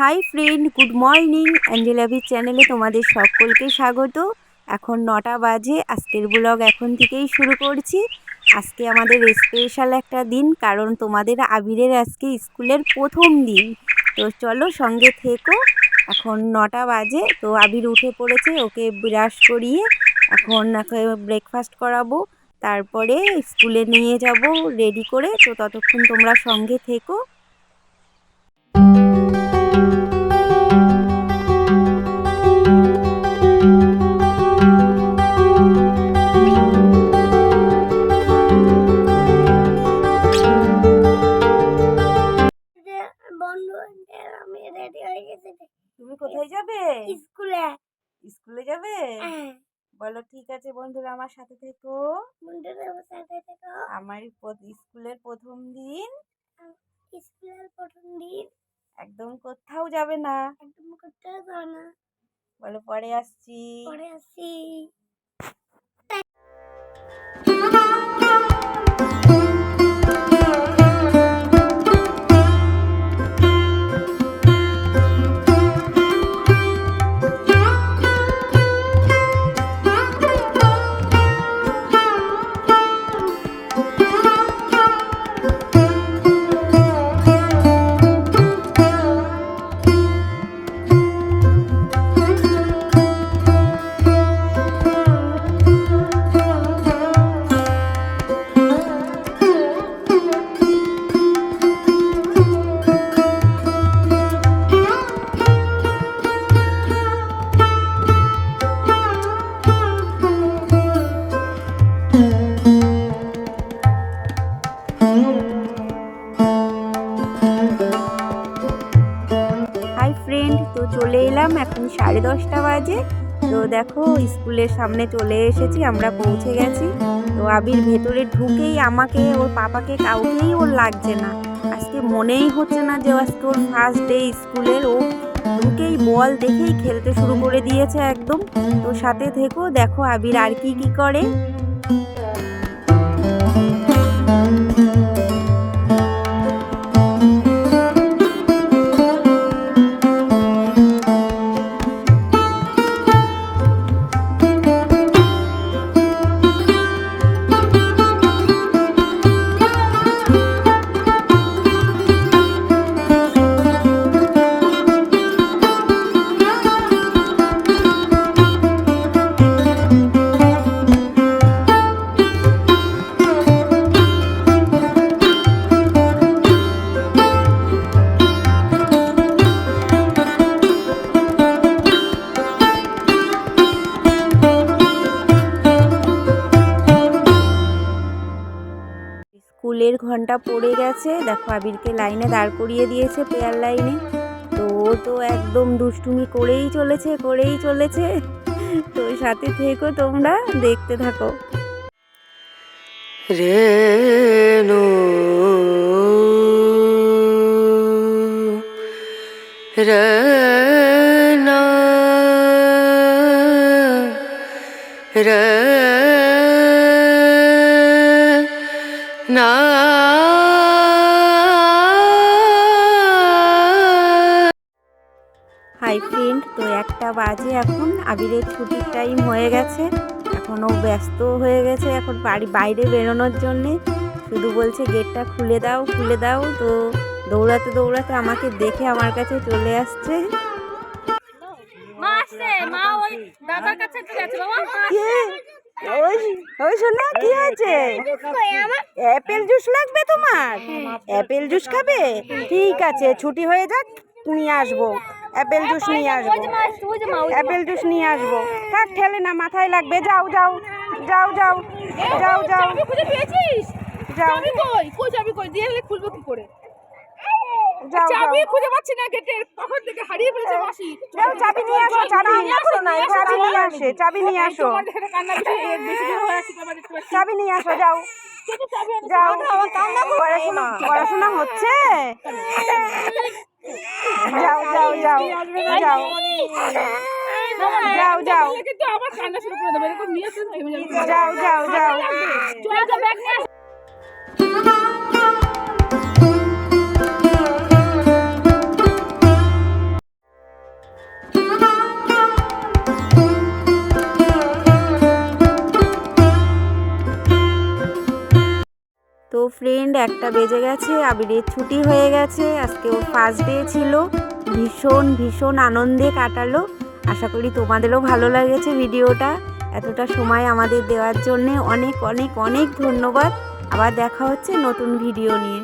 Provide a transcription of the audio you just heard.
High friend good morning অ্যাঞ্জেলাভির চ্যানেলে তোমাদের সকলকে স্বাগত। এখন নটা বাজে, আজকের ব্লগ এখন থেকেই শুরু করছি। আজকে আমাদের স্পেশাল একটা দিন, কারণ তোমাদের আবিরের আজকে স্কুলের প্রথম দিন। তো চলো সঙ্গে থেকো, এখন নটা বাজে, তো আবির উঠে পড়েছে, ওকে ব্রাশ করিয়ে এখন ওকে ব্রেকফাস্ট করাবো। তারপরে স্কুলে নিয়ে যাব রেডি করে, তো ততক্ষণ তোমরা সঙ্গে থেকো। স্কুলে। স্কুলে যাবে? হ্যাঁ। বলো ঠিক আছে বন্ধুরা আমার সাথে থেকো। বন্ধুদের সাথে থেকে। আমার স্কুলের প্রথম দিন। স্কুলের প্রথম দিন। একদম কোথাও যাবে না। একদম করতে যাও না। বলো পরে আসছি। পরে আসি এখন সাড়ে দশটা বাজে। তো দেখো, স্কুলের সামনে চলে এসেছি, আমরা পৌঁছে গেছি। তো আবির ভেতরে ঢুকেই আমাকে, ওর পাপাকে কাউকেই ওর লাগছে না। আজকে মনেই হচ্ছে না যে আজকে ওর ফার্স্ট ডে স্কুলের। ও ঢুকেই বল দেখেই খেলতে শুরু করে দিয়েছে একদম। তো সাথে থেকো দেখো আবির আর কি কি করে। স্কুলের ঘণ্টা পড়ে গেছে। দেখো আবিরকে লাইনে দাঁড় করিয়ে দিয়েছে পেয়ার লাইনে। তো ও তো একদম দুষ্টুমি করেই চলেছে করেই চলেছে। তো সাথে থেকো তোমরা, দেখতে থাকো। রেণু রনা। রনা হাই ফ্রেন্ড তো একটা বাজে এখন। আবিরের ছুটির টাইম হয়ে গেছে। এখন ও ব্যস্ত হয়ে গেছে এখন বাড়ি বাইরে বেরোনোর জন্যে। শুধু বলছে গেটটা খুলে দাও খুলে দাও। তো দৌড়াতে দৌড়াতে আমাকে দেখে আমার কাছে চলে আসছে। মা আসছে। মা ওই দাদার কাছে একটু গেছে। বাবা ওই ওই শোনা কি হয়েছে? অ্যাপেল জুস লাগবে তোমার? অ্যাপেল জুস খাবে? ঠিক আছে ছুটি হয়ে যাক নিয়ে আসব। অ্যাপেল জুস নিয়ে আসব। অ্যাপেল জুস নিয়ে আসব। থাক ঠেলে না মাথায় লাগবে। যাও যাও যাও যাও যাও যাও। যাও। কই? কই দিয়ে খুলবো কি করে? যাও যাও চাবি খুঁজে পাচ্ছি না গেটের কখন থেকে হারিয়ে ফেলেছে মাসি যাও চাবি নিয়ে আসো চাবি নিয়ে আসো চাবি নিয়ে আসে চাবি নিয়ে আসো তোমার এখানে কান্না বেশি এ- বেশি দিন হয়ে আছে তোমার দেখতে পাচ্ছি চাবি নিয়ে আসো যাও কিন্তু চাবি আনতে যাও পড়াশোনা পড়াশোনা হচ্ছে যাও যাও যাও যাও যাও যাও বললে কিন্তু আবার তো। ফ্রেন্ড একটা বেজে গেছে, আবিরের ছুটি হয়ে গেছে, আজকে ওর ফার্স্ট ডে ছিল। ভীষণ ভীষণ আনন্দে কাটালো। আশা করি তোমাদেরও ভালো লেগেছে ভিডিওটা। এতটা সময় আমাদের দেওয়ার জন্যে অনেক অনেক অনেক ধন্যবাদ। আবার দেখা হচ্ছে নতুন ভিডিও নিয়ে।